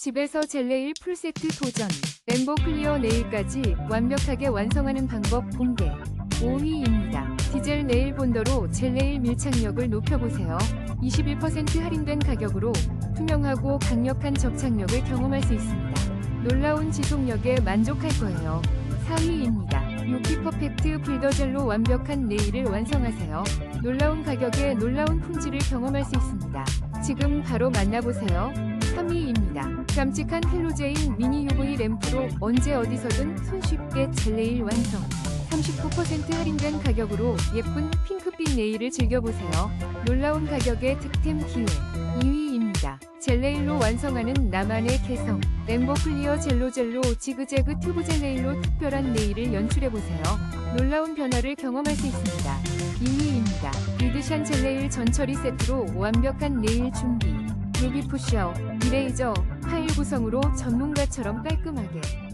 집에서 젤네일 풀세트 도전. 램보 클리어 네일까지 완벽하게 완성하는 방법 공개. 5위입니다. 디젤 네일 본더로 젤네일 밀착력을 높여보세요. 21% 할인된 가격으로 투명하고 강력한 접착력을 경험할 수 있습니다. 놀라운 지속력에 만족할 거예요. 4위입니다. 유키 퍼펙트 빌더젤로 완벽한 네일을 완성하세요. 놀라운 가격에 놀라운 품질을 경험할 수 있습니다. 지금 바로 만나보세요. 3위입니다. 깜찍한 헬로제인 미니 UV 램프로 언제 어디서든 손쉽게 젤네일 완성. 39% 할인된 가격으로 예쁜 핑크빛 네일을 즐겨보세요. 놀라운 가격의 득템 기회. 2위입니다. 젤네일로 완성하는 나만의 개성. 램보 클리어 젤로 젤로 지그재그 튜브 젤네일로 특별한 네일을 연출해보세요. 놀라운 변화를 경험할 수 있습니다. 2위입니다. 이드샨 젤네일 전처리 세트로 완벽한 네일 준비. 루비 푸셔, 이레이저, 파일 구성으로 전문가처럼 깔끔하게. 16% 할인된